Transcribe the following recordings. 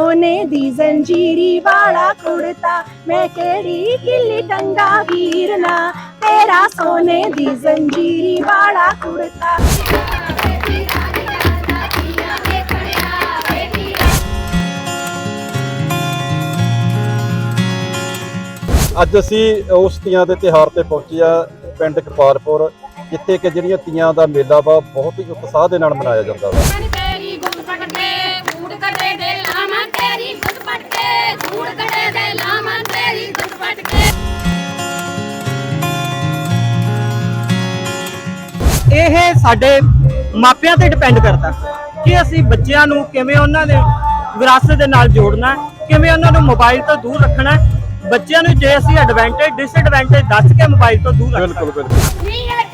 ਸੋਨੇ ਦੀ ਜ਼ੰਜੀਰੀ ਵਾਲਾ ਕੁੜਤਾ। ਮੈਂ ਕਿਹੜੀ ਕਿੱਲੀ ਟੰਗਾ ਵੀਰ ਤੇਰਾ ਸੋਨੇ ਦੀ ਜ਼ੰਜੀਰੀ ਵਾਲਾ ਕੁੜਤਾ। ਅੱਜ ਅਸੀਂ ਉਸ ਤੀਆਂ ਦੇ ਤਿਹਾਰ ਤੇ ਪਹੁੰਚੇ ਆ ਪਿੰਡ ਕਪਾਲਪੁਰ ਜਿੱਥੇ ਕਿ ਜਿਹੜੀਆਂ ਤੀਆਂ ਦਾ ਮੇਲਾ ਵਾ, ਬਹੁਤ ਹੀ ਉਤਸ਼ਾਹ ਦੇ ਨਾਲ ਮਨਾਇਆ ਜਾਂਦਾ ਵਾ। ਇਹ ਸਾਡੇ ਮਾਪਿਆਂ ਤੇ ਡਿਪੈਂਡ ਕਰਦਾ ਕਿ ਅਸੀਂ ਬੱਚਿਆਂ ਨੂੰ ਕਿਵੇਂ ਉਹਨਾਂ ਦੇ ਵਿਰਾਸਤ ਦੇ ਨਾਲ ਜੋੜਨਾ ਹੈ, ਕਿਵੇਂ ਉਹਨਾਂ ਨੂੰ ਮੋਬਾਈਲ ਤੋਂ ਦੂਰ ਰੱਖਣਾ ਹੈ। ਬੱਚਿਆਂ ਨੂੰ ਜੇ ਅਸੀਂ ਐਡਵਾਂਟੇਜ ਡਿਸਐਡਵਾਂਟੇਜ ਦੱਸ ਕੇ ਮੋਬਾਈਲ ਤੋਂ ਦੂਰ ਰੱਖ ਬਿਲਕੁਲ ਬਿਲਕੁਲ। ਨੀਆਂ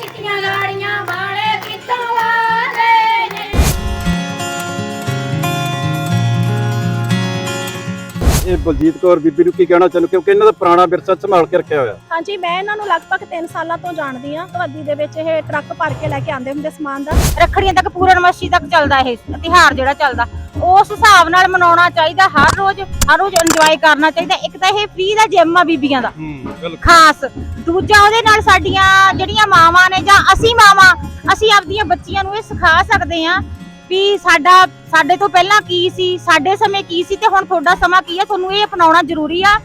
ਇਹ ਬਲਜੀਤ ਕੌਰ ਬੀਬੀ ਨੂੰ ਕੀ ਕਹਿਣਾ ਚਾਹੁੰਦੇ ਕਿਉਂਕਿ ਇਹਨਾਂ ਦਾ ਪੁਰਾਣਾ ਵਿਰਸਾ ਸੰਭਾਲ ਕੇ ਰੱਖਿਆ ਹੋਇਆ। ਹਾਂਜੀ ਮੈਂ ਇਹਨਾਂ ਨੂੰ ਲਗਭਗ 3 ਸਾਲਾਂ ਤੋਂ ਜਾਣਦੀ ਆ ਕਵੱਦੀ ਦੇ ਵਿੱਚ ਇਹ ਟਰੱਕ ਭਰ ਕੇ ਲੈ ਕੇ ਆਉਂਦੇ ਹੁੰਦੇ ਸਮਾਨ ਦਾ। ਰੱਖੜੀਆਂ ਤੱਕ ਪੂਰਨਮਾਸ਼ੀ ਤੱਕ ਚੱਲਦਾ ਇਹ ਤਿਹਾਰ ਜਿਹੜਾ ਚੱਲਦਾ। ਉਸ ਹਿਸਾਬ ਨਾਲ ਮਨਾਉਣਾ ਚਾਹੀਦਾ ਹਰ ਰੋਜ਼ ਹਰ ਰੋਜ਼ ਇੰਜੋਏ ਕਰਨਾ ਚਾਹੀਦਾ। ਇੱਕ ਤਾਂ ਇਹ ਫ੍ਰੀ ਦਾ ਜਿਮ ਆ ਬੀਬੀਆਂ ਦਾ। ਹੂੰ ਬਿਲਕੁਲ। ਖਾਸ। ਦੂਜਾ ਉਹਦੇ ਨਾਲ ਸਾਡੀਆਂ ਜਿਹੜੀਆਂ ਮਾਵਾਂ ਨੇ ਜਾਂ ਅਸੀਂ ਮਾਵਾਂ ਅਸੀਂ ਆਪਦੀਆਂ ਬੱਚੀਆਂ ਨੂੰ ਇਹ ਸਿਖਾ ਸਕਦੇ ਹਾਂ ਵੀ ਸਾਡਾ ਸਾਡੇ ਤੋਂ ਪਹਿਲਾਂ ਕੀ ਸੀ? ਸਾਡੇ ਸਮੇਂ ਕੀ ਸੀ ਤੇ ਹੁਣ ਤੁਹਾਡਾ ਸਮਾਂ ਕੀ ਹੈ? ਤੁਹਾਨੂੰ ਇਹ ਅਪਣਾਉਣਾ ਜ਼ਰੂਰੀ ਆ।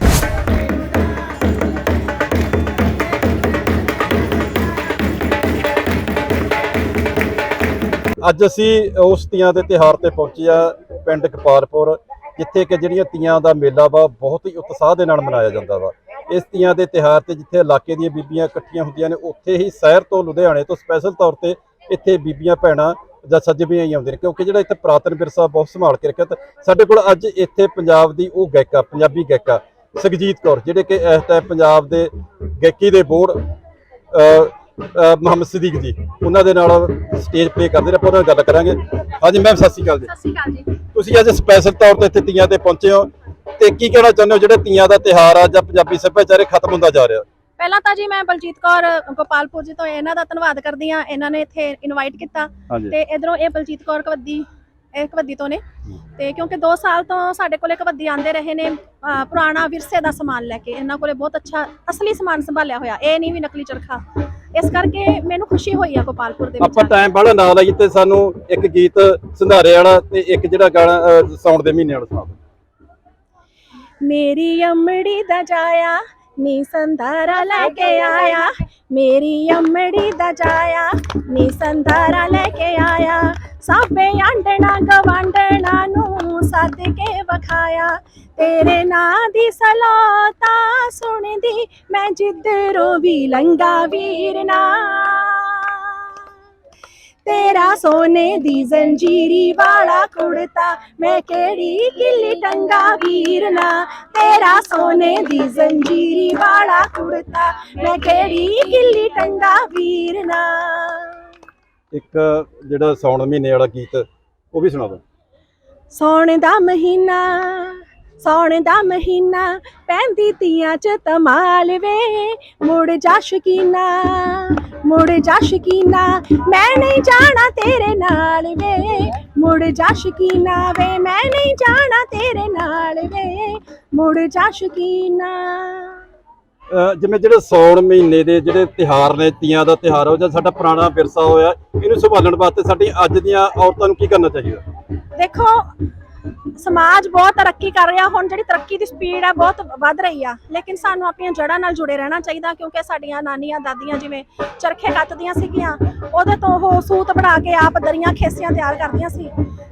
ਅੱਜ ਅਸੀਂ ਉਸ ਤੀਆਂ ਦੇ ਤਿਹਾਰ ਤੇ ਪਹੁੰਚੇ ਆ ਪਿੰਡ ਕਪਾਲਪੁਰ ਜਿੱਥੇ ਕਿ ਜਿਹੜੀਆਂ ਤੀਆਂ ਦਾ ਮੇਲਾ ਵਾ, ਬਹੁਤ ਹੀ ਉਤਸ਼ਾਹ ਦੇ ਨਾਲ ਮਨਾਇਆ ਜਾਂਦਾ ਵਾ। ਇਸ ਤੀਆਂ ਦੇ ਤਿਹਾਰ ਤੇ ਜਿੱਥੇ ਇਲਾਕੇ ਦੀਆਂ ਬੀਬੀਆਂ ਇਕੱਠੀਆਂ ਹੁੰਦੀਆਂ ਨੇ, ਉੱਥੇ ਹੀ ਸ਼ਹਿਰ ਤੋਂ ਲੁਧਿਆਣੇ ਤੋਂ ਸਪੈਸ਼ਲ ਤੌਰ ਤੇ ਇੱਥੇ ਬੀਬੀਆਂ, ਭੈਣਾਂ ਜਾਂ ਸੱਜਵੀਆਂ ਹੀ ਆਉਂਦੀਆਂ ਨੇ ਕਿਉਂਕਿ ਜਿਹੜਾ ਇੱਥੇ ਪੁਰਾਤਨ ਵਿਰਸਾ ਬਹੁਤ ਸੰਭਾਲ ਕੇ ਰੱਖਿਆ ਤੇ ਸਾਡੇ ਕੋਲ ਅੱਜ ਇੱਥੇ ਪੰਜਾਬ ਦੀ ਉਹ ਗਾਇਕਾ ਪੰਜਾਬੀ ਗਾਇਕਾ ਸੁਖਜੀਤ ਕੌਰ ਜਿਹੜੇ ਕਿ ਇਸ ਟਾਈਮ ਪੰਜਾਬ ਦੇ ਗਾਇਕੀ ਦੇ ਬੋਰਡ ਮੁਹੰਮਦ ਸਦੀਕ ਜੀ ਉਹਨਾਂ ਦੇ ਨਾਲ ਸਟੇਜ ਪਲੇ ਕਰਦੇ ਨੇ ਆਪਾਂ ਉਹਨਾਂ ਨਾਲ ਗੱਲ ਕਰਾਂਗੇ। ਹਾਂਜੀ ਮੈਮ ਸਤਿ ਸ਼੍ਰੀ ਅਕਾਲ ਜੀ। ਸਤਿ ਸ਼੍ਰੀ ਅਕਾਲ ਜੀ। ਤੁਸੀਂ ਅੱਜ ਸਪੈਸ਼ਲ ਤੌਰ ਤੇ ਇੱਥੇ ਤੀਆਂ ਤੇ ਪਹੁੰਚੇ ਹੋ ਤੇ ਕੀ ਕਹਿਣਾ ਚਾਹੁੰਦੇ ਹੋ ਜਿਹੜੇ ਤੀਆਂ ਦਾ ਤਿਹਾਰ ਆ ਜਾਂ ਪੰਜਾਬੀ ਸੱਭਿਆਚਾਰ ਖਤਮ ਹੁੰਦਾ ਜਾ ਰਿਹਾ? ਪਹਿਲਾਂ ਤਾਂ ਜੀ ਮੈਂ ਬਲਜੀਤ ਕੌਰ ਗੋਪਾਲਪੁਰ ਜੀ ਤੋਂ ਇਹਨਾਂ ਦਾ ਧੰਨਵਾਦ ਕਰਦੀ ਆ ਇਹਨਾਂ ਨੇ ਇੱਥੇ ਇਨਵਾਈਟ ਕੀਤਾ। ਤੇ ਇਧਰੋਂ ਇਹ ਬਲਜੀਤ ਕੌਰ ਕਵੱਦੀ ਇਹ ਕਵੱਦੀ ਤੋਂ ਨੇ। ਤੇ ਕਿਉਂਕਿ 2 ਸਾਲ ਤੋਂ ਸਾਡੇ ਕੋਲੇ ਕਵੱਦੀ ਆਂਦੇ ਰਹੇ ਨੇ ਪੁਰਾਣਾ ਵਿਰਸੇ ਦਾ ਸਮਾਨ ਲੈ ਕੇ ਇਹਨਾਂ ਕੋਲੇ ਬਹੁਤ ਅੱਛਾ ਅਸਲੀ ਸਮਾਨ ਸੰਭਾਲਿਆ ਹੋਇਆ ਇਹ ਨਹੀਂ ਵੀ ਨਕਲੀ ਚਰਖਾ। ਇਸ ਕਰਕੇ ਮੈਨੂੰ ਖੁਸ਼ੀ ਹੋਈ ਆ ਗੋਪਾਲਪੁਰ ਦੇ ਵਿੱਚ ਆਪਾਂ ਆ। ਟਾਈਮ ਬਾਹਲਾ ਨਾ ਲਾਈ ਤੇ ਸਾਨੂੰ ਇੱਕ ਗੀਤ ਸੰਧਾਰੇ ਵਾਲਾ ਤੇ ਇੱਕ ਜਿਹੜਾ ਗਾਣਾ ਸਾਉਣ ਦੇ ਮਹੀਨੇ ਵਾਲਾ ਸੁਣਾ ਮੇਰੀ ਅੰਮੜੀ ਦਾ ਜਾਇਆ ਨੀ ਸੰਧਾਰਾ ਲੈ ਕੇ ਆਇਆ, ਮੇਰੀ ਅੰਮੜੀ ਦਾ ਜਾਇਆ। ਨੀ ਸੰਧਾਰਾ ਲੈ ਕੇ ਆਇਆ, ਸਾਬੇ ਆਂਡਣਾ ਗਵਾਂਡਣਾ ਨੂੰ ਸੱਦ ਕੇ ਵਖਾਇਆ। ਤੇਰੇ ਨਾਂ ਦੀ ਸਲਾਤਾ ਸੁਣਦੀ ਮੈਂ ਜਿੱਧਰੋਂ ਵੀ ਲੰਗਾ ਵੀਰ ਨਾ। ਤੇਰਾ ਸੋਨੇ ਦੀ ਜ਼ੰਜੀਰੀ ਵਾਲਾ ਕੁੜਤਾ ਮੈਂ ਕਿਹੜੀ ਕਿੱਲੀ ਟੰਗਾ ਵੀਰ ਨਾ? ਤੇਰਾ ਸੋਨੇ ਦੀ ਜ਼ੰਜੀਰੀ ਵਾਲਾ ਕੁੜਤਾ ਮੈਂ ਕਿਹੜੀ ਕਿੱਲੀ ਟੰਗਾ ਵੀਰ ਨਾ? ਇੱਕ ਜਿਹੜਾ ਸਾਉਣ ਮਹੀਨੇ ਵਾਲਾ ਗੀਤ ਉਹ ਵੀ ਸੁਣਾ ਦਿਓ ਸੌਣ ਦਾ ਮਹੀਨਾ ਸੌਣ ਦਾ ਮਹੀਨਾ ਪੈਂਦੀ ਤੀਆਂ ਚ ਤਮਾਲ ਵੇ। ਮੁੜ ਜਾ ਸ਼ਕੀਨਾ ਮੁੜ ਜਾ ਸ਼ਕੀਨਾ ਮੈਂ ਨਹੀਂ ਜਾਣਾ ਤੇਰੇ ਨਾਲ ਵੇ। ਮੁੜ ਜਾ ਸ਼ਕੀਨਾ ਵੇ ਮੈਂ ਨਹੀਂ ਜਾਣਾ ਤੇਰੇ ਨਾਲ ਵੇ। ਮੁੜ ਜਾ ਸ਼ਕੀਨਾ। ਜਿਵੇਂ ਜਿਹੜੇ ਸਾਉਣ ਮਹੀਨੇ ਦੇ ਜਿਹੜੇ ਤਿਹਾਰ ਨੇ ਤੀਆਂ ਦਾ ਤਿਹਾਰ ਹੋ ਜਾਂ ਸਾਡਾ ਪੁਰਾਣਾ ਵਿਰਸਾ ਹੋਇਆ ਇਹਨੂੰ ਸੰਭਾਲਣ ਵਾਸਤੇ ਸਾਡੀ ਅੱਜ ਦੀਆਂ ਔਰਤਾਂ ਨੂੰ ਕੀ ਕਰਨਾ ਚਾਹੀਦਾ? ਦੇਖੋ ਸਮਾਜ ਬਹੁਤ ਤਰੱਕੀ ਕਰ ਰਿਹਾ। ਹੁਣ ਜਿਹੜੀ ਤਰੱਕੀ ਦੀ ਸਪੀਡ ਹੈ ਬਹੁਤ ਵੱਧ ਰਹੀ ਆ। ਲੇਕਿਨ ਸਾਨੂੰ ਆਪਣੀਆਂ ਜੜ੍ਹਾਂ ਨਾਲ ਜੁੜੇ ਰਹਿਣਾ ਚਾਹੀਦਾ ਕਿਉਂਕਿ ਸਾਡੀਆਂ ਨਾਨੀਆਂ ਦਾਦੀਆਂ ਜਿਵੇਂ ਚਰਖੇ ਕੱਤਦੀਆਂ ਸੀਗੀਆਂ ਉਹਦੇ ਤੋਂ ਉਹ ਸੂਤ ਬਣਾ ਕੇ ਆਪ ਦਰੀਆਂ ਖੇਸੀਆਂ ਤਿਆਰ ਕਰਦੀਆਂ ਸੀ।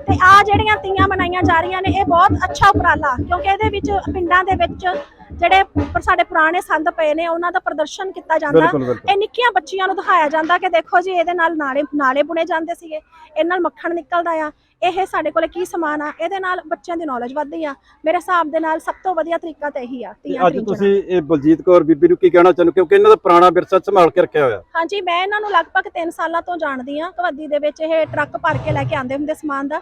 ਤੇ ਆ ਜਿਹੜੀਆਂ ਤੀਆਂ ਮਨਾਈਆਂ ਜਾ ਰਹੀਆਂ ਨੇ ਇਹ ਬਹੁਤ ਅੱਛਾ ਉਪਰਾਲਾ ਕਿਉਂਕਿ ਇਹਦੇ ਵਿੱਚ ਪਿੰਡਾਂ ਦੇ ਵਿੱਚ ਜਿਹੜੇ ਸਾਡੇ ਪੁਰਾਣੇ ਸੰਦ ਪਏ ਨੇ ਉਹਨਾਂ ਦਾ ਪ੍ਰਦਰਸ਼ਨ ਕੀਤਾ ਜਾਂਦਾ। ਇਹ ਨਿੱਕੀਆਂ ਬੱਚੀਆਂ ਨੂੰ ਦਿਖਾਇਆ ਜਾਂਦਾ ਕਿ ਦੇਖੋ ਜੀ ਇਹਦੇ ਨਾਲ ਨਾਲੇ ਨਾਲੇ ਬੁਣੇ ਜਾਂਦੇ ਸੀਗੇ। ਇਹ ਨਾਲ ਮੱਖਣ ਨਿਕਲਦਾ ਆ। ਇਹ ਸਾਡੇ ਕੋਲੇ ਕੀ ਸਮਾਨ ਆ? ਇਹਦੇ ਨਾਲ ਬੱਚਿਆਂ ਦੀ ਨੌਲੇਜ ਵੱਧਦੀ ਆ। ਮੇਰੇ ਹਿਸਾਬ ਦੇ ਨਾਲ ਸਭ ਤੋਂ ਵਧੀਆ ਤਰੀਕਾ ਤਾਂ ਇਹੀ ਆ ਤੇ ਅੱਜ ਤੁਸੀਂ ਇਹ ਬਲਜੀਤ ਕੌਰ ਬੀਬੀ ਨੂੰ ਕੀ ਕਹਿਣਾ ਚਾਹੁੰਦੇ? ਕਿਉਂਕਿ ਇਹਨਾਂ ਦਾ ਪੁਰਾਣਾ ਵਿਰਸਾ ਸੰਭਾਲ ਕੇ ਰੱਖਿਆ ਹੋਇਆ। ਹਾਂਜੀ ਮੈਂ ਇਹਨਾਂ ਨੂੰ ਲਗਭਗ 3 ਸਾਲਾਂ ਤੋਂ ਜਾਣਦੀ ਆ। ਕਵੱਦੀ ਦੇ ਵਿੱਚ ਇਹ ਟਰੱਕ ਭਰ ਕੇ ਲੈ ਕੇ ਆਉਂਦੇ ਹੁੰਦੇ ਸਮਾਨ ਦਾ।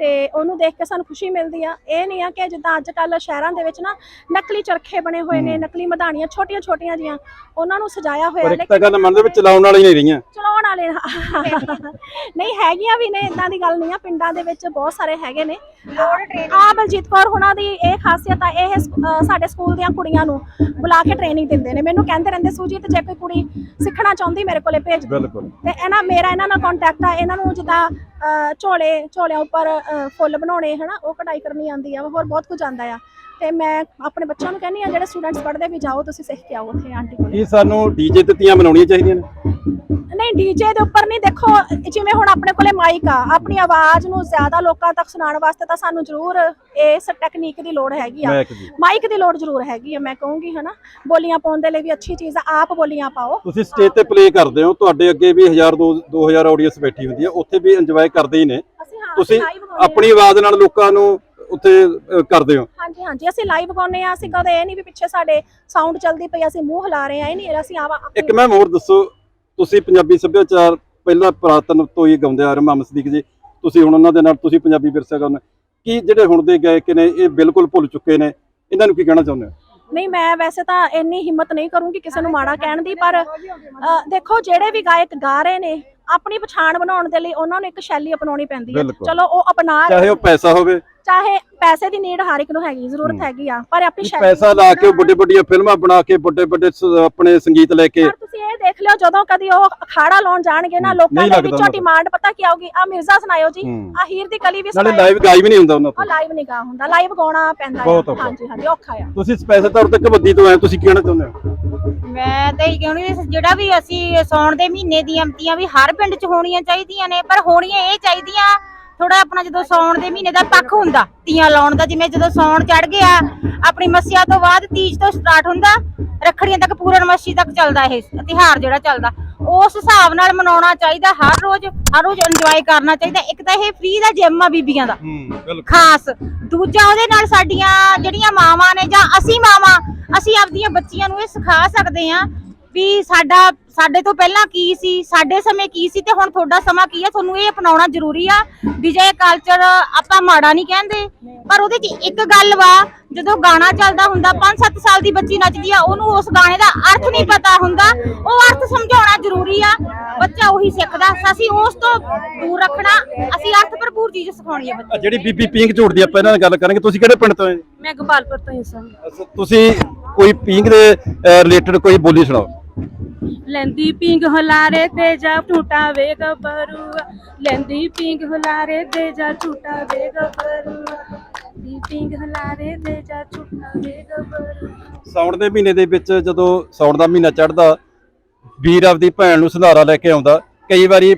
ਤੇ ਉਹਨੂੰ ਦੇਖ ਕੇ ਸਾਨੂੰ ਖੁਸ਼ੀ ਮਿਲਦੀ ਆ। ਇਹ ਨਹੀਂ ਆ ਕਿ ਜਿੱਦਾਂ ਅੱਜ ਕੱਲ ਸ਼ਹਿਰਾਂ ਦੇ ਵਿੱਚ ਨਾ ਨਕਲੀ ਚਰਖੇ ਬਣੇ ਹੋਏ ਨੇ ਨਕਲੀ ਮਧਾਣੀਆਂ ਛੋਟੀਆਂ ਛੋਟੀਆਂ ਜੀਆਂ ਉਹਨਾਂ ਨੂੰ ਸਜਾਇਆ ਪਰ ਹੋਇਆ ਇੱਕ ਤਾਂ ਗੱਲ ਮੰਨਦੇ ਵੀ ਚਲਾਉਣ ਵਾਲੀ ਨਹੀਂ ਰਹੀਆਂ। ਚਲਾਉਣ ਨਾਲੇ ਨਹੀਂ ਹੈਗੀਆਂ ਵੀ ਨੇ ਇਦਾਂ ਦੀ ਗੱਲ ਨਹੀਂ ਆ। ਪਿੰਡਾਂ ਦੇ ਵਿੱਚ ਬਹੁਤ ਸਾਰੇ ਹੈਗੇ ਨੇ। ਆ ਬਲਜੀਤ ਕੌਰ ਹੁਣਾਂ ਦੀ ਇਹ ਖਾਸੀਅਤ ਆ ਇਹ ਸਾਡੇ ਸਕੂਲ ਦੀਆਂ ਕੁੜੀਆਂ ਨੂੰ ਬੁਲਾ ਕੇ ਟ੍ਰੇਨਿੰਗ ਦਿੰਦੇ ਨੇ। ਮੈਨੂੰ ਕਹਿੰਦੇ ਰਹਿੰਦੇ ਸੁਜੀਤ ਜੇ ਕੋਈ ਕੁੜੀ ਸਿੱਖਣਾ ਚਾਹੁੰਦੀ ਮੇਰੇ ਕੋਲੇ ਭੇਜ ਬਿਲਕੁਲ। ਤੇ ਇਹਨਾਂ ਮੇਰਾ ਇਹਨਾਂ ਨਾਲ ਕੰਟੈਕਟ ਆ। ਇਹਨਾਂ ਨੂੰ ਜਿੱਦਾਂ ਝੋਲੇ, ਝੋਲਿਆਂ ਉੱਪਰ ਫੁੱਲ ਬਣਾਉਣੇ ਹਨਾ, ਉਹ ਕਟਾਈ ਕਰਨੀ ਆਉਂਦੀ ਆ, ਹੋਰ ਬਹੁਤ ਕੁਝ ਆਉਂਦਾ ਆ। ਤੇ ਮੈਂ ਆਪਣੇ ਬੱਚਿਆਂ ਨੂੰ ਕਹਿੰਦੀ ਆ ਜਿਹੜੇ ਸਟੂਡੈਂਟਸ ਪੜ੍ਹਦੇ ਵੀ ਜਾਓ ਤੁਸੀਂ ਸਿੱਖ ਕੇ ਆਓ ਉੱਥੇ ਆਂਟੀ ਕੋਲ। ਕੀ ਸਾਨੂੰ ਡੀਜੇ ਤੇ ਤੀਆਂ ਬਣਾਉਣੀਆਂ ਚਾਹੀਦੀਆਂ ਨੇ। ਨਹੀਂ ਡੀਜੇ ਦੇ ਉੱਪਰ ਨਹੀਂ ਦੇਖੋ ਜਿਵੇਂ ਹੁਣ ਆਪਣੇ ਕੋਲੇ ਮਾਈਕ ਆ ਆਪਣੀ ਆਵਾਜ਼ ਨੂੰ ਜ਼ਿਆਦਾ ਲੋਕਾਂ ਤੱਕ ਸੁਣਾਉਣ ਵਾਸਤੇ ਤਾਂ ਸਾਨੂੰ ਜ਼ਰੂਰ ਇਸ ਟੈਕਨੀਕ ਦੀ ਲੋੜ ਹੈਗੀ ਆ। ਮਾਈਕ ਦੀ। ਲੋੜ ਜ਼ਰੂਰ ਹੈਗੀ ਆ ਮੈਂ ਕਹੂੰਗੀ ਹਨਾ? ਬੋਲੀਆਂ ਪਾਉਣ ਦੇ ਲਈ ਵੀ ਅੱਛੀ ਚੀਜ਼ ਆ ਆਪ ਬੋਲੀਆਂ ਪਾਓ। ਤੁਸੀਂ ਸਟੇਜ ਤੇ ਪਲੇ ਕਰਦੇ ਹੋ ਤੁਹਾਡੇ ਅੱਗੇ ਵੀ 1000 2000 ਆਡੀਅנס ਬੈਠੀ ਹੁੰਦੀ ਹੈ ਉੱਥੇ ਵੀ ਇੰਜੋਏ ਕਰਦੇ ਹੀ ਨੇ। ਅਸੀਂ ਹਾਂ ਤੁਸੀਂ ਆਪਣੀ ਆਵਾਜ਼ ਨਾਲ ਲੋਕਾਂ ਨੂੰ ਉੱਥੇ ਕਰਦੇ ਹੋ? ਹਾਂਜੀ ਹਾਂਜੀ। ਅਸੀਂ ਲਾਈਵ ਗਾਉਂਦੇ ਆ ਅਸੀਂ ਕਦੇ ਇਹ ਨਹੀਂ ਵੀ ਪਿੱਛੇ ਸਾਡੇ ਸਾਊਂਡ ਚੱਲਦੀ ਪਈ ਅਸੀਂ ਮੂੰਹ ਹਿਲਾ ਰਹੇ ਆ ਇਹ ਨਹੀਂ ਅਸੀਂ ਆਵਾ ਇੱਕ ਮੈਮ ਹੋਰ ਦੱਸੋ ਤੁਸੀਂ ਪੰਜਾਬੀ ਸੱਭਿਆਚਾਰ ਪਹਿਲਾਂ ਪ੍ਰਾਤਨ ਤੋਂ ਹੀ ਗਾਉਂਦੇ ਆ ਰਹੇ ਸਦੀਕ ਜੀ। ਤੁਸੀਂ ਹੁਣ ਉਹਨਾਂ ਦੇ ਨਾਲ ਤੁਸੀਂ ਪੰਜਾਬੀ ਵਿਰਸਾ ਗਾਉਂਦੇ ਕੀ ਜਿਹੜੇ ਹੁਣ ਦੇ ਗਾਇਕ ਨੇ ਇਹ ਬਿਲਕੁਲ ਭੁੱਲ ਚੁੱਕੇ ਨੇ? ਇਹਨਾਂ ਨੂੰ ਕੀ ਕਹਿਣਾ ਚਾਹੁੰਦੇ ਹੋ? ਨਹੀਂ ਮੈਂ ਵੈਸੇ ਤਾਂ ਇੰਨੀ ਹਿੰਮਤ ਨਹੀਂ ਕਰੂੰਗੀ ਕਿਸੇ ਨੂੰ ਮਾੜਾ ਕਹਿਣ ਦੀ ਪਰ ਅ, ਦੇਖੋ ਜਿਹੜੇ ਵੀ ਗਾਇਕ ਗਾ ਰਹੇ ਨੇ ਆਪਣੀ ਪਛਾਣ ਬਣਾਉਣ ਦੇ ਲਈ ਉਹਨਾਂ ਨੂੰ ਇੱਕ ਸ਼ੈਲੀ ਅਪਣਾਉਣੀ ਪੈਂਦੀ ਹੈ। ਬਿਲਕੁਲ। ਚਲੋ ਉਹ ਅਪਣਾ ਰਹੇ ਚਾਹੇ ਉਹ ਪੈਸਾ ਹੋਵੇ ਚਾਹੇ ਪੈਸੇ ਦੀ ਨੀਡ ਹਰ ਇੱਕ ਨੂੰ ਹੈਗੀ ਜ਼ਰੂਰਤ। ਹੈਗੀ ਆ ਪਰ ਆਪਣੀ ਸ਼ੈਲੀ ਪੈਸਾ ਲਾ ਕੇ ਵੱਡੇ ਵੱਡੀਆਂ ਫਿਲਮਾਂ ਬਣਾ ਕੇ ਵੱਡੇ ਵੱਡੇ ਆਪਣੇ ਸੰਗੀਤ ਲੈ ਕੇ। ਪਰ ਤੁਸੀਂ ਇਹ ਦੇਖ ਲਿਓ ਜਦੋਂ ਕਦੀ ਉਹ ਅਖਾੜਾ ਲਾਉਣ ਜਾਣਗੇ ਨਾ ਲੋਕਾਂ ਦੇ ਵਿੱਚੋਂ ਡਿਮਾਂਡ ਪਤਾ ਕੀ ਆਊਗੀ? ਆ ਮਿਰਜ਼ਾ ਸੁਣਾਇਓ ਜੀ। ਆ ਹੀਰ ਦੀ ਕਲੀ ਵੀ ਨਾਲੇ ਲਾਈਵ ਗਾਈ ਵੀ ਨਹੀਂ ਹੁੰਦਾ ਉਹਨਾਂ ਉਹ ਤੋਂ ਲਾਈਵ ਨਹੀਂ ਗਾ ਹੁੰਦਾ ਲਾਈਵ ਗਾਉਣਾ ਪੈਂਦਾ। ਹਾਂਜੀ ਹਾਂਜੀ ਔਖਾ ਆ। ਤੁਸੀਂ ਸਪੈਸ਼ਲ ਤੌਰ ਤੇ ਕਬੱਡੀ ਤੋਂ ਆਏ ਤੁਸੀਂ ਕੀ ਕਹਿਣਾ ਚਾਹੁੰਦੇ ਹੋ? ਮੈਂ ਤਾਂ ਇਹ ਕਹਿੰਦੀ ਜਿਹੜਾ ਵੀ ਅਸੀਂ ਸੌਣ ਦੇ ਮਹੀਨੇ ਦੀਆਂ ਅੰਤੀਆਂ ਵੀ ਹਰ ਪਿੰਡ 'ਚ ਹੋਣੀਆਂ ਚਾਹੀਦੀਆਂ ਨੇ ਪਰ ਹੋਣੀਆਂ ਇਹ ਚਾਹੀਦੀਆਂ ਥੋੜਾ ਆਪਣਾ ਜਦੋਂ ਸੌਣ ਦੇ ਮਹੀਨੇ ਦਾ ਪੱਖ ਹੁੰਦਾ ਤੀਆਂ ਲਾਉਣ ਦਾ ਜਿਵੇਂ ਜਦੋਂ ਸੌਣ ਚੜ ਗਿਆ ਆਪਣੀ ਮੱਸਿਆ ਤੋਂ ਬਾਅਦ ਤੀਜ ਤੋਂ ਸਟਾਰਟ ਹੁੰਦਾ ਰੱਖੜੀਆਂ ਤੱਕ ਪੂਰਨਮਾਸ਼ੀ ਤੱਕ ਚੱਲਦਾ ਇਹ ਤਿਹਾਰ ਜਿਹੜਾ ਚੱਲਦਾ। ਉਸ ਹਿਸਾਬ ਨਾਲ ਮਨਾਉਣਾ ਚਾਹੀਦਾ ਹਰ ਰੋਜ਼ ਹਰ ਰੋਜ਼ ਇੰਜੋਏ ਕਰਨਾ ਚਾਹੀਦਾ। ਇੱਕ ਤਾਂ ਇਹ ਫ੍ਰੀ ਦਾ ਜਿਮ ਆ ਬੀਬੀਆਂ ਦਾ। ਖਾਸ। ਦੂਜਾ ਉਹਦੇ ਨਾਲ ਸਾਡੀਆਂ ਜਿਹੜੀਆਂ ਮਾਵਾਂ ਨੇ ਜਾਂ ਅਸੀਂ ਮਾਵਾਂ ਅਸੀਂ ਆਪਦੀਆਂ ਬੱਚੀਆਂ ਨੂੰ ਇਹ ਸਿਖਾ ਸਕਦੇ ਹਾਂ ਵੀ ਸਾਡਾ ਸਾਡੇ ਤੋਂ ਪਹਿਲਾਂ ਕੀ ਸੀ? ਸਾਡੇ ਸਮੇਂ ਕੀ ਸੀ ਤੇ ਹੁਣ ਤੁਹਾਡਾ ਸਮਾਂ ਕੀ ਹੈ ਤੁਹਾਨੂੰ ਇਹ ਅਪਣਾਉਣਾ ਜ਼ਰੂਰੀ ਆ ਵਿਜੇ ਕਲਚਰ ਆਪਾਂ ਮਾੜਾ ਨਹੀਂ ਕਹਿੰਦੇ। ਪਰ ਉਹਦੇ 'ਚ ਇੱਕ ਗੱਲ ਵਾ ਜਦੋਂ ਗਾਣਾ ਚੱਲਦਾ ਹੁੰਦਾ 5-7 ਸਾਲ ਦੀ ਬੱਚੀ ਨੱਚਦੀ ਆ ਉਹਨੂੰ ਉਸ ਗਾਣੇ ਦਾ ਅਰਥ ਨਹੀਂ ਪਤਾ ਹੁੰਦਾ। ਉਹ ਅਰਥ ਸਮਝਾਉਣਾ ਜ਼ਰੂਰੀ ਆ। ਬੱਚਾ ਉਹੀ ਸਿੱਖਦਾ। ਅਸੀਂ ਉਸ ਤੋਂ ਦੂਰ ਰੱਖਣਾ ਅਸੀਂ ਅਰਥ ਭਰਪੂਰ ਚੀਜ਼ ਸਿਖਾਉਣੀ ਆ ਬੱਚੇ ਜਿਹੜੀ ਬੀਬੀ ਪਿੰਕ ਝੂੜਦੀ ਆਪਾਂ ਇਹਨਾਂ ਨਾਲ ਗੱਲ ਕਰਾਂਗੇ ਤੁਸੀਂ ਕਿਹੜੇ ਪਿੰਡ ਤੋਂ ਆਏ ਮੈਂ ਗੋਪਾਲਪੁਰ ਤੋਂ ਹੀ ਸਾਂ ਤੁਸੀਂ ਕੋਈ ਪਿੰਕ ਦੇ ਰਿਲੇਟਡ ਕੋਈ ਬੋਲੀ ਸੁਣਾਓ। ਲੈਂਦੀ ਪਿੰਗ ਹੁਲਾਰੇ ਤੇ ਜਾ ਝੂਟਾ ਵੇ ਗੱਭਰੂ ਲੈਂਦੀ ਪਿੰਗ ਹੁਲਾਰੇ ਤੇ ਜਾ ਝੂਟਾ ਵੇ ਗੱਭਰੂ ਲੈਂਦੀ ਪਿੰਗ ਹੁਲਾਰੇ ਤੇ ਜਾ ਝੂਟਾ ਵੇ ਗੱਭਰੂ ਸਾਉਣ ਦੇ ਮਹੀਨੇ ਦੇ ਵਿੱਚ ਜਦੋਂ ਸਾਉਣ ਦਾ ਮਹੀਨਾ ਚੜ੍ਹਦਾ ਵੀਰ ਆਪਦੀ ਭੈਣ ਨੂੰ ਸੰਧਾਰਾ ਲੈ ਕੇ ਆਉਂਦਾ। ਕਈ ਵਾਰੀ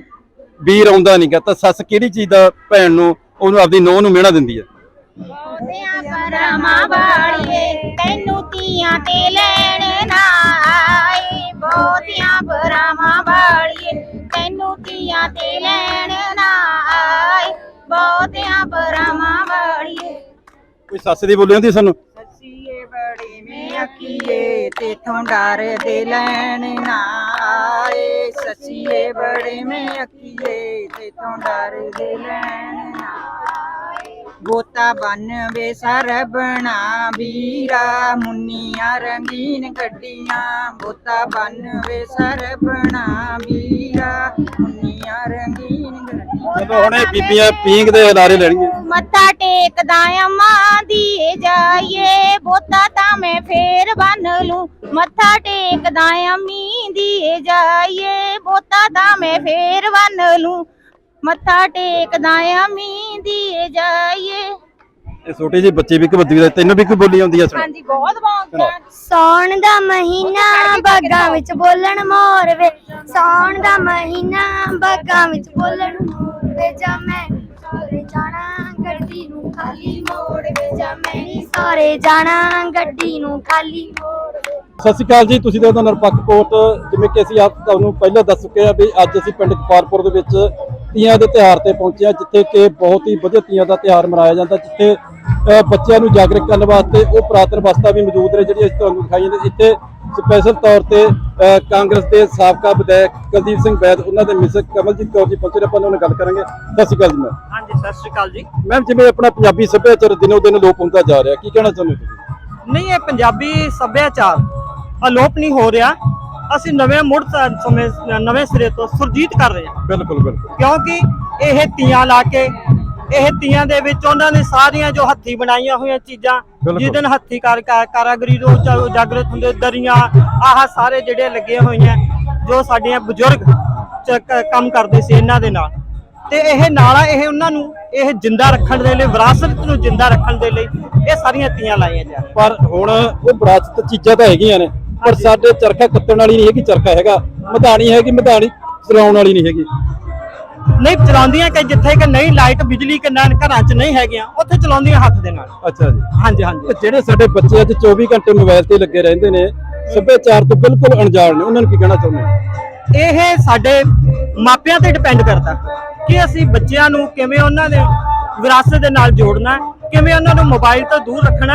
ਵੀਰ ਆਉਂਦਾ ਨਹੀਂਗਾ ਤਾਂ ਸੱਸ ਕਿਹੜੀ ਚੀਜ਼ ਦਾ ਭੈਣ ਨੂੰ ਉਹਨੂੰ ਆਪਦੀ ਨੂੰਹ ਨੂੰ ਮਿਹਣਾ ਦਿੰਦੀ ਹੈ ਬਹੁਤਿਆਂ ਪਰਮਾ ਵਾਲੀਏ ਤੈਨੂੰ ਤੀਆਂ ਤੇ ਲੈਣ ਨਾ ਪਰਮਾ ਵਾਲੀਏ ਤੈਨੂੰ ਤੀਆਂ ਤੇ ਲੈਣ ਨਾ ਆਏ ਬਹੁਤਿਆਂ ਪਰਮਾ ਵਾਲੀਏ। ਕੋਈ ਸੱਸ ਦੀ ਬੋਲੀ ਹੁੰਦੀ ਸਾਨੂੰ? ਸੱਸੀਏ ਬੜੀ ਮੈਂ ਅਕੀਏ ਤੇਥੋਂ ਡਰਦੇ ਲੈਣ ਨਾ ਆਏ। ਸੱਸੀਏ ਬੜੇ ਮੈਂ ਅਕੀਏ ਤੇਥੋਂ ਡਰਦੇ ਲੈਣ ਨਾ ਆਏ। ਗੋਤਾ ਬਨ ਵੇ ਸਰਬਣਾ ਵੀਰਾ ਮੁੰਨੀਆਂ ਰੰਗੀਨ ਗੱਡੀਆਂ। ਗੋਤਾ ਬਨ ਵੇ ਸਰਬਣਾ ਵੀਰਾ ਮੁੰਨੀਆਂ ਰੰਗੀਨ ਗੱਡੀਆਂ। ਜਦੋਂ ਹੁਣੇ ਬੀਬੀਆਂ ਪੀਂਗ ਦੇ ਹਲਾਰੇ ਲੈਣਗੀਆਂ। ਮੱਥਾ ਟੇਕਦਾ ਆ ਮਾਂ ਦੀਏ ਜਾਈਏ ਬੋਤਾ ਤਾਂ ਮੈਂ ਫੇਰ ਬੰਨ ਲੂੰ। ਮੱਥਾ ਟੇਕਦਾ ਆ ਮੀਂ ਦੀਏ ਜਾਈਏ ਬੋਤਾ ਤਾਂ ਮੈਂ ਫੇਰ ਬੰਨ ਲੂੰ। ਮੱਥਾ ਟੇਕਦਾ ਆ ਮੀਂ ਦੀਏ ਜਾਈਏ। ਇਹ ਛੋਟੇ ਜਿਹੇ ਬੱਚੇ ਵੀ ਕਬੱਡੀ ਦੇ ਤੈਨੂੰ ਵੀ ਕੋਈ ਬੋਲੀ ਆਉਂਦੀ ਹੈ ਸੁਣ। ਹਾਂਜੀ ਬਹੁਤ ਬਹੁਤ ਸੌਣ। ਦਾ ਮਹੀਨਾ ਬਾਗਾਂ ਵਿੱਚ ਬੋਲਣ ਮੋਰ ਵੇ। ਸੌਣ ਦਾ ਮਹੀਨਾ ਬਾਗਾਂ ਵਿੱਚ ਬੋਲਣ ਮੋਰ ਵੇ। ਜਾ ਮੈਂ ਸਾਰੇ ਜਾਣਾ ਗੱਡੀ ਨੂੰ ਖਾਲੀ ਮੋੜ ਵੇ ਜਾ ਮੈਂ ਸਾਰੇ ਜਾਣਾ ਗੱਡੀ ਨੂੰ ਖਾਲੀ ਮੋੜ ਵੇ। ਸਤਿ ਸ਼੍ਰੀ ਅਕਾਲ ਜੀ ਤੁਸੀਂ ਦੇਖਦੇ ਹੋ ਨਿਰਪੱਖ ਜਿਵੇਂ ਕਿ ਅਸੀਂ ਆਪ ਤੁਹਾਨੂੰ ਪਹਿਲਾਂ ਦੱਸ ਚੁੱਕੇ ਆ ਵੀ ਅੱਜ ਅਸੀਂ ਪਿੰਡ ਕਪਾਰਪੁਰ ਦੇ ਵਿੱਚ ਤੀਆਂ ਦੇ ਤਿਉਹਾਰ ਤੇ ਪਹੁੰਚੇ ਆ ਜਿੱਥੇ ਕਿ ਬਹੁਤ ਹੀ ਵਧੀਆ ਤੀਆਂ ਦਾ ਤਿਉਹਾਰ ਮਨਾਇਆ ਜਾਂਦਾ ਜਿੱਥੇ ਬੱਚਿਆਂ ਨੂੰ ਜਾਗਰੂਕ ਕਰਨ ਵਾਸਤੇ ਉਹ ਪੁਰਾਤਨ ਵਸਤਾਂ ਵੀ ਮੌਜੂਦ ਨੇ ਜਿਹੜੀ ਅਸੀਂ ਤੁਹਾਨੂੰ ਦਿਖਾਈਆਂ ਨੇ। ਇੱਥੇ ਸਪੈਸ਼ਲ ਤੌਰ ਤੇ ਅ, ਕਾਂਗਰਸ ਦੇ ਸਾਬਕਾ ਵਿਧਾਇਕ ਕੁਲਦੀਪ ਸਿੰਘ ਬੈਦ ਉਹਨਾਂ ਦੇ ਮਿਸਕ ਕਮਲਜੀਤ ਕੌਰ ਜੀ ਪਹੁੰਚੇ ਨੇ ਆਪਾਂ ਉਹਨਾਂ ਨਾਲ ਗੱਲ ਕਰਾਂਗੇ। ਸਤਿ ਸ਼੍ਰੀ ਅਕਾਲ ਜੀ ਮੈਂ ਹਾਂਜੀ ਸਤਿ ਸ਼੍ਰੀ ਅਕਾਲ ਜੀ। ਮੈਮ ਜਿਵੇਂ ਆਪਣਾ ਪੰਜਾਬੀ ਸੱਭਿਆਚਾਰ ਦਿਨੋ ਦਿਨ ਲੋਪ ਹੁੰਦਾ ਜਾ ਰਿਹਾ ਕੀ ਕਹਿਣਾ ਚਾਹੁੰਦੇ ਤੁਸੀਂ? ਨਹੀਂ ਇਹ ਪੰਜਾਬੀ ਸੱਭਿਆਚਾਰ ਅਲੋਪ ਨਹੀਂ ਹੋ ਰਿਹਾ। ਅਸੀਂ ਨਵੇਂ ਮੁੜ ਸ- ਸਮੇਂ ਨਵੇਂ ਸਿਰੇ ਤੋਂ ਸੁਰਜੀਤ ਕਰ ਰਹੇ ਹਾਂ। ਬਿਲਕੁਲ ਬਿਲਕੁਲ। ਕਿਉਂਕਿ ਇਹ ਤੀਆਂ ਲਾ ਕੇ ਇਹ ਤੀਆਂ ਦੇ ਵਿੱਚ ਉਹਨਾਂ ਨੇ ਸਾਰੀਆਂ ਜੋ ਹੱਥੀ ਬਣਾਈਆਂ ਹੋਈਆਂ ਚੀਜ਼ਾਂ ਬਿਲਕੁਲ। ਜਿਹਦੇ ਨਾਲ ਹੱਥੀ ਕਾਰ ਕਾਰ- ਕਾਰਾਗਰੀ ਜਾ- ਜਾਗਰਤ ਹੁੰਦੇ ਦਰੀਆਂ ਆਹ ਸਾਰੇ ਜਿਹੜੇ ਲੱਗੇ ਹੋਈਆਂ ਜੋ ਸਾਡੀਆਂ ਬਜ਼ੁਰਗ ਚ- ਕ- ਕੰਮ ਕਰਦੇ ਸੀ ਇਹਨਾਂ ਦੇ ਨਾਲ। ਤੇ ਇਹ ਨਾਲਾ ਇਹ ਉਹਨਾਂ ਨੂੰ ਇਹ ਜਿੰਦਾ ਰੱਖਣ ਦੇ ਲਈ ਵਿਰਾਸਤ ਨੂੰ ਜਿੰਦਾ ਰੱਖਣ ਦੇ ਲਈ ਇਹ ਸਾਰੀਆਂ ਤੀਆਂ ਲਾਈਆਂ ਜਾ ਪਰ ਹੁਣ ਉਹ ਵਿਰਾਸਤ ਚੀਜ਼ਾਂ ਤਾਂ ਹੈਗੀਆਂ ਨੇ ਪਰ ਸਾਡੇ ਚਰਖਾ ਕੱਤਣ ਵਾਲੀ ਨਹੀਂ ਹੈਗੀ ਚਰਖਾ ਹੈਗਾ ਮਧਾਣੀ ਹੈਗੀ ਮਧਾਣੀ ਚਲਾਉਣ ਵਾਲੀ ਨਹੀਂ ਹੈਗੀ। ਨਹੀਂ ਚਲਾਉਂਦੀਆਂ ਕਿ ਜਿੱਥੇ ਕਿ ਨਹੀਂ ਲਾਈਟ ਬਿਜਲੀ ਕਿ ਨਾ ਘਰਾਂ 'ਚ ਨਹੀਂ ਹੈਗੀਆਂ ਉੱਥੇ ਚਲਾਉਂਦੀਆਂ ਹੱਥ ਦੇ ਨਾਲ। ਅੱਛਾ ਜੀ। ਹਾਂਜੀ ਹਾਂਜੀ। ਜਿਹੜੇ ਸਾਡੇ ਬੱਚੇ ਅੱਜ 24 ਘੰਟੇ ਮੋਬਾਈਲ ਤੇ ਲੱਗੇ ਰਹਿੰਦੇ ਨੇ ਸੱਭਿਆਚਾਰ ਤੋਂ ਬਿਲਕੁਲ ਅਣਜਾਣ ਨੇ ਉਹਨਾਂ ਨੂੰ ਕੀ ਕਹਿਣਾ ਚਾਹੁੰਦੇ ਇਹ ਸਾਡੇ ਮਾਪਿਆਂ ਤੇ ਡਿਪੈਂਡ ਕਰਦਾ। ਕਿ ਅਸੀਂ ਬੱਚਿਆਂ ਨੂੰ ਕਿਵੇਂ ਉਹਨਾਂ ਦੇ ਵਿਰਾਸਤ ਦੇ ਨਾਲ ਜੋੜਨਾ ਕਿਵੇਂ ਉਹਨਾਂ ਨੂੰ ਮੋਬਾਈਲ ਤੋਂ ਦੂਰ ਰੱਖਣਾ।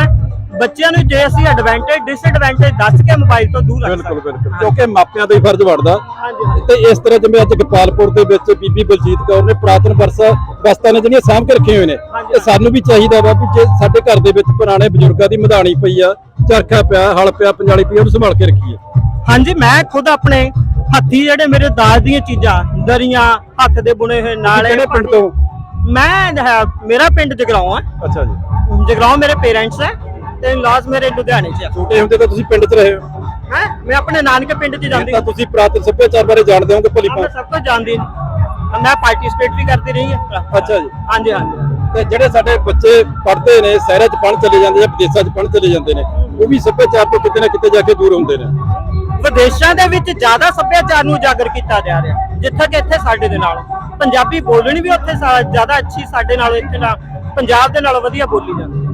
ਬੱਚਿਆਂ ਨੂੰ ਜੇ ਅਸੀਂ ਐਡਵਾਂਟੇਜ ਡਿਸਐਡਵਾਂਟੇਜ ਦੱਸ ਕੇ ਮੋਬਾਈਲ ਤੋਂ ਦੂਰ ਰੱਖ ਬਿਲਕੁਲ ਬਿਲਕੁਲ। ਕਿਉਂਕਿ ਮਾਪਿਆਂ ਦਾ ਹੀ ਫਰਜ਼ ਬਣਦਾ। ਹਾਂਜੀ ਤੇ ਇਸ ਤਰ੍ਹਾਂ ਜਿਵੇਂ ਅੱਜ ਗੋਪਾਲਪੁਰ ਦੇ ਵਿੱਚ ਬੀਬੀ ਬਲਜੀਤ ਕੌਰ ਨੇ ਪ੍ਰਾਤਨ ਵਰਸਾ ਵਸਤਾਂ ਨੇ ਜਿਹੜੀਆਂ ਸਾਂਭ ਕੇ ਰੱਖੇ ਹੋਏ ਨੇ। ਤੇ ਸਾਨੂੰ ਵੀ ਚਾਹੀਦਾ ਵਾ ਵੀ ਜੇ ਸਾਡੇ ਘਰ ਦੇ ਵਿੱਚ ਪੁਰਾਣੇ ਬਜ਼ੁਰਗਾਂ ਦੀ ਮਧਾਣੀ ਪਈ ਆ ਚਰਖਾ ਪਿਆ ਹਲ ਪਿਆ ਪੰਜਾਲੀ ਪਈ ਉਹਨੂੰ ਸੰਭਾਲ ਕੇ ਰੱਖੀਏ। ਹਾਂਜੀ ਮੈਂ ਖੁਦ ਆਪਣੇ ਹੱਥੀ ਜਿਹੜੇ ਮੇਰੇ ਦਾਜ ਦੀਆਂ ਚੀਜ਼ਾਂ ਦਰੀਆਂ ਹੱਥ ਦੇ ਬੁਣੇ ਹੋਏ ਨਾਲੇ ਕਿਹੜੇ ਪਿੰਡ ਤੋਂ? ਮੈਂ ਹੈ- ਮੇਰਾ ਪਿੰਡ ਜਗਰਾਉਂ ਹੈ ਅੱਛਾ ਜੀ। ਜਗਰਾਉਂ ਮੇਰੇ ਪੇਰੈਂਟਸ ਹੈ ਤੇ ਲਾਸ ਮੇਰੇ ਲੁਧਿਆਣੇ 'ਚ ਹੈ ਛੋਟੇ ਹੁੰਦੇ ਤਾਂ ਤੁਸੀਂ ਪਿੰਡ 'ਚ ਰਹੇ ਹੋ। ਹੈਂ? ਮੈਂ ਆਪਣੇ ਨਾਨਕੇ ਪਿੰਡ 'ਚ ਜਾਂਦੀ ਤਾਂ ਤੁਸੀਂ ਪ੍ਰਾਤਨ ਸੱਭਿਆਚਾਰ ਬਾਰੇ ਜਾਣਦੇ ਹੋਗੇ ਭਲੀ ਹਾਂ, ਮੈਂ ਭਾਂਤ। ਸਭ ਕੁਝ ਜਾਣਦੀ ਹਾਂ। ਮੈਂ ਪਾਰਟਿਸਿਪੇਟ ਵੀ ਕਰਦੀ ਰਹੀ ਹਾਂ। ਅੱਛਾ ਜੀ। ਹਾਂਜੀ ਹਾਂਜੀ। ਤੇ ਜਿਹੜੇ ਸਾਡੇ ਬੱਚੇ ਪੜ੍ਹਦੇ ਨੇ ਸ਼ਹਿਰਾਂ 'ਚ ਪੜ੍ਹਨ ਚਲੇ ਜਾਂਦੇ ਜਾਂ ਵਿਦੇਸ਼ਾਂ 'ਚ ਪੜ੍ਹਨ ਚਲੇ ਜਾਂਦੇ ਨੇ ਉਹ ਵੀ ਸੱਭਿਆਚਾਰ ਤੋਂ ਕਿਤੇ ਨਾ ਕਿਤੇ ਜਾ ਕੇ ਦੂਰ ਹੁੰਦੇ ਨੇ। ਵਿਦੇਸ਼ਾਂ ਦੇ ਵਿੱਚ ਜ਼ਿਆਦਾ ਸੱਭਿਆਚਾਰ ਨੂੰ ਉਜਾਗਰ ਕੀਤਾ ਜਾ ਰਿਹਾ। ਜਿੱਥੇ ਕਿ ਇੱਥੇ ਸਾਡੇ ਦੇ ਨਾਲ। ਪੰਜਾਬੀ ਬੋਲਣੀ ਵੀ ਉੱਥੇ ਜ਼ਿਆਦਾ ਅੱਛੀ ਸਾਡੇ ਨਾਲ ਇੱਥੇ ਨਾਲ ਪੰਜਾਬ ਦੇ ਨਾਲ ਵਧੀਆ ਬੋਲੀ ਜਾਂਦੀ ਹੈ।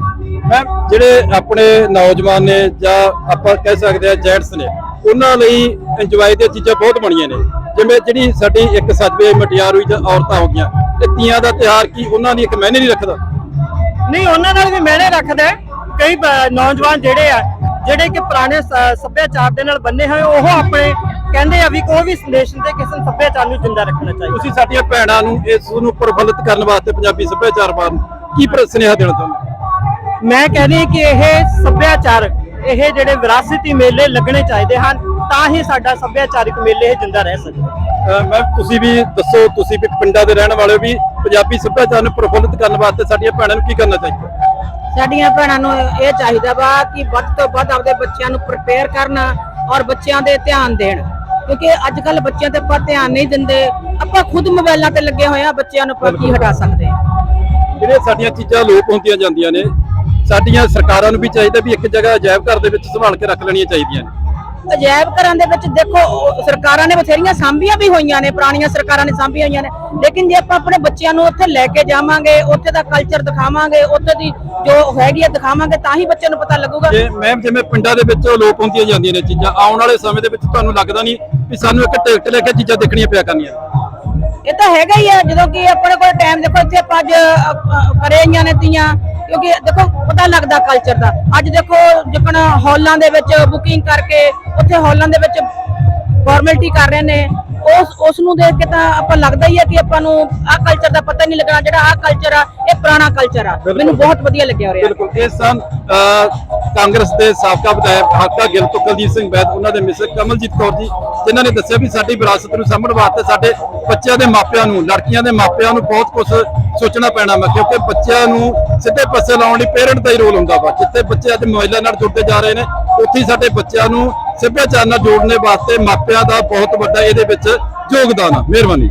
ਮੈਮ ਜਿਹੜੇ ਆਪਣੇ ਨੌਜਵਾਨ ਨੇ ਜਾਂ ਆਪਾਂ ਕਹਿ ਸਕਦੇ ਆ ਜੈਂਟਸ ਨੇ ਉਹਨਾਂ ਲਈ ਇੰਜੋਏ ਦੀਆਂ ਚੀਜ਼ਾਂ ਬਹੁਤ ਬਣੀਆਂ ਨੇ। ਜਿਵੇਂ ਜਿਹੜੀ ਸਾਡੀ ਇੱਕ ਸਜਵੇ ਮਟਿਆਰ ਹੋਈ ਜਾਂ ਔਰਤਾਂ ਹੋ ਗਈਆਂ ਤੇ ਤੀਆਂ ਦਾ ਤਿਹਾਰ ਕੀ ਉਹਨਾਂ ਦੀ ਇੱਕ ਮਾਇਨੇ ਨਹੀਂ ਰੱਖਦਾ? ਨਹੀਂ ਉਹਨਾਂ ਨਾਲ ਵੀ ਮੈਨੇ ਰੱਖਦਾ। ਕਈ ਨੌਜਵਾਨ ਜਿਹੜੇ ਆ ਜਿਹੜੇ ਕਿ ਪੁਰਾਣੇ ਸੱਭਿਆਚਾਰ ਦੇ ਨਾਲ ਬੰਨੇ ਹੋਏ ਉਹ ਆਪਣੇ ਕਹਿੰਦੇ ਆ ਵੀ ਕੋਈ ਵੀ ਨੇਸ਼ਨ ਦੇ ਕਿਸੇ ਸੱਭਿਆਚਾਰ ਨੂੰ ਜਿੰਦਾ ਰੱਖਣਾ ਚਾਹੀਦਾ। ਤੁਸੀਂ ਸਾਡੀਆਂ ਭੈਣਾਂ ਨੂੰ ਇਸ ਨੂੰ ਪ੍ਰਫੁੱਲਿਤ ਕਰਨ ਵਾਸਤੇ ਪੰਜਾਬੀ ਸੱਭਿਆਚਾਰ ਬਾਰੇ ਕੀ ਸੁਨੇਹਾ ਦੇਣਾ ਚਾਹੁੰਦੇ ਮੈਂ ਕਹਿੰਦੀ ਕਿ ਇਹ ਸੱਭਿਆਚਾਰ ਇਹ ਜਿਹੜੇ ਵਿਰਾਸਤੀ ਮੇਲੇ ਲੱਗਣੇ ਚਾਹੀਦੇ ਹਨ ਤਾਂ ਹੀ ਸਾਡਾ ਸੱਭਿਆਚਾਰਿਕ ਮੇਲੇ ਇਹ ਜਿੰਦਾ ਰਹਿ ਸਕਦਾ ਮੈਮ ਤੁਸੀਂ ਵੀ ਦੱਸੋ ਤੁਸੀਂ ਵੀ ਪਿੰਡਾਂ ਦੇ ਰਹਿਣ ਵਾਲੇ ਵੀ ਪੰਜਾਬੀ ਸੱਭਿਆਚਾਰ ਨੂੰ ਪ੍ਰਫੁੱਲਿਤ ਕਰਨ ਵਾਸਤੇ ਸਾਡੀਆਂ ਭੈਣਾਂ ਨੂੰ ਕੀ ਕਰਨਾ ਚਾਹੀਦਾ? ਸਾਡੀਆਂ ਭੈਣਾਂ ਨੂੰ ਇਹ ਚਾਹੀਦਾ ਵਾ ਕਿ ਵੱਧ ਤੋਂ ਵੱਧ ਆਪਦੇ ਬੱਚਿਆਂ ਨੂੰ ਪ੍ਰਪੇਅਰ ਕਰਨ ਔਰ ਬੱਚਿਆਂ ਦੇ ਧਿਆਨ ਦੇਣ। ਕਿਉਂਕਿ ਅੱਜ ਕੱਲ ਬੱਚਿਆਂ ਤੇ ਆਪਾਂ ਧਿਆਨ ਨਹੀਂ ਦਿੰਦੇ ਆਪਾਂ ਖੁਦ ਮੋਬਾਈਲਾਂ ਤੇ ਲੱਗੇ ਹੋਏ ਆ ਬੱਚਿਆਂ ਨੂੰ ਆਪਾਂ ਕੀ ਹਟਾ ਸਕਦੇ ਆ। ਜਿਹੜੀਆਂ ਸਾਡੀਆਂ ਚੀਜ਼ਾਂ ਲੋਪ ਹੁੰਦੀਆਂ ਜਾਂਦੀਆਂ ਨੇ ਸਾਡੀਆਂ ਸਰਕਾਰਾਂ ਨੂੰ ਵੀ ਚਾਹੀਦਾ ਵੀ ਇੱਕ ਜਗ੍ਹਾ ਅਜਾਇਬ ਘਰ ਦੇ ਵਿੱਚ ਸੰਭਾਲ ਕੇ ਰੱਖ ਲੈਣੀਆਂ ਚਾਹੀਦੀਆਂ ਨੇ। ਅਜਾਇਬ ਘਰਾਂ ਦੇ ਵਿੱਚ ਦੇਖੋ ਸਰਕਾਰਾਂ ਨੇ ਬਥੇਰੀਆਂ ਸਾਂਭੀਆਂ ਵੀ ਹੋਈਆਂ ਨੇ ਪੁਰਾਣੀਆਂ ਸਰਕਾਰਾਂ ਨੇ ਸਾਂਭੀਆਂ ਹੋਈਆਂ ਨੇ। ਲੇਕਿਨ ਜੇ ਆਪਾਂ ਆਪਣੇ ਬੱਚਿਆਂ ਨੂੰ ਉੱਥੇ ਲੈ ਕੇ ਜਾਵਾਂਗੇ ਉੱਥੇ ਦਾ ਕਲਚਰ ਦਿਖਾਵਾਂਗੇ ਉੱਥੇ ਦੀ ਜੋ ਹੈਗੀ ਆ ਦਿਖਾਵਾਂਗੇ ਤਾਂ ਹੀ ਬੱਚਿਆਂ ਨੂੰ ਪਤਾ ਲੱਗੂਗਾ। ਜੇ ਮੈਮ ਜਿਵੇਂ ਪਿੰਡਾਂ ਦੇ ਵਿੱਚ ਲੋਪ ਹੁੰਦੀਆਂ ਜਾਂਦੀਆਂ ਨੇ ਚੀਜ਼ਾਂ ਆਉਣ ਵਾਲੇ ਸਮੇਂ ਦੇ ਵਿੱਚ ਤੁਹਾਨੂੰ ਲੱਗਦਾ ਨਹੀਂ ਵੀ ਸਾਨੂੰ ਇੱਕ ਟਿਕਟ ਲੈ ਕੇ ਚੀਜ਼ਾਂ ਦੇਖਣੀਆਂ ਪਿਆ ਕਰਨੀਆਂ? ਇਹ ਤਾਂ ਹੈਗਾ ਹੀ ਆ ਜਦੋਂ ਕਿ ਆਪਣੇ ਕੋਲ ਟਾਈਮ ਦੇਖੋ ਇੱਥੇ ਆਪਾਂ ਅੱਜ ਅ, ਅ, ਕਰੇ ਆਈਆਂ ਨੇ ਤੀਆਂ ਕਿਉਂਕਿ ਦੇਖੋ ਪਤਾ ਲੱਗਦਾ ਕਲਚਰ ਦਾ। ਅੱਜ ਦੇਖੋ ਜਿਕਣ ਹਾਲਾਂ ਦੇ ਵਿੱਚ ਬੁਕਿੰਗ ਕਰਕੇ ਉੱਥੇ ਹਾਲਾਂ ਦੇ ਵਿੱਚ ਫਾਰਮੈਲਿਟੀ ਕਰ ਰਹੇ ਨੇ। ਉਸ ਉਸ ਨੂੰ ਦੇਖ ਕੇ ਤਾਂ ਆਪਾਂ ਲੱਗਦਾ ਹੀ ਆ ਕਿ ਆਪਾਂ ਨੂੰ ਆਹ ਕਲਚਰ ਦਾ ਪਤਾ ਨਹੀਂ ਲੱਗਣਾ ਜਿਹੜਾ ਆਹ ਕਲਚਰ ਆ ਇਹ ਪੁਰਾਣਾ ਕਲਚਰ ਆ। ਮੈਨੂੰ ਬਹੁਤ ਵਧੀਆ ਲੱਗਿਆ ਹੋ ਰਿਹਾ ਬਿਲਕੁਲ। ਇਹ ਸਨ ਕਾਂਗਰਸ ਦੇ ਸਾਬਕਾ ਵਿਧਾਇਕ ਹਾਕਾ ਗਿੱਲ ਤੋਂ ਕੁਲਦੀਪ ਸਿੰਘ ਬੈਦ ਉਹਨਾਂ ਦੇ ਮਿਸਰ ਕਮਲਜੀਤ ਕੌਰ ਜੀ ਜਿਨ੍ਹਾਂ ਨੇ ਦੱਸਿਆ ਵੀ ਸਾਡੀ ਵਿਰਾਸਤ ਨੂੰ ਸਾਂਭਣ ਵਾਸਤੇ ਸਾਡੇ ਬੱਚਿਆਂ ਦੇ ਮਾਪਿਆਂ ਨੂੰ ਲੜਕੀਆਂ ਦੇ ਮਾਪਿਆਂ ਨੂੰ ਬਹੁਤ ਕੁਝ ਸੋਚਣਾ ਪੈਣਾ ਵਾ ਕਿਉਂਕਿ ਬੱਚਿਆਂ ਨੂੰ ਸਿੱਧੇ ਪਾਸੇ ਲਾਉਣ ਲਈ ਪੇਰੈਂਟ ਦਾ ਹੀ ਰੋਲ ਹੁੰਦਾ ਵਾ। ਜਿੱਥੇ ਬੱਚੇ ਅੱਜ ਮੋਬਾਈਲਾਂ ਨਾਲ ਜੁੜਦੇ ਜਾ ਰਹੇ ਨੇ ਉੱਥੇ ਹੀ ਸਾਡੇ ਬੱਚਿਆਂ ਨੂੰ ਸੱਭਿਆਚਾਰ ਨਾਲ ਜੋੜਨੇ ਵਾਸਤੇ ਮਾਪਿਆਂ ਦਾ ਬਹੁਤ ਵੱਡਾ ਇਹਦੇ ਵਿੱਚ ਯੋਗਦਾਨ ਆ ਮਿਹਰਬਾਨੀ।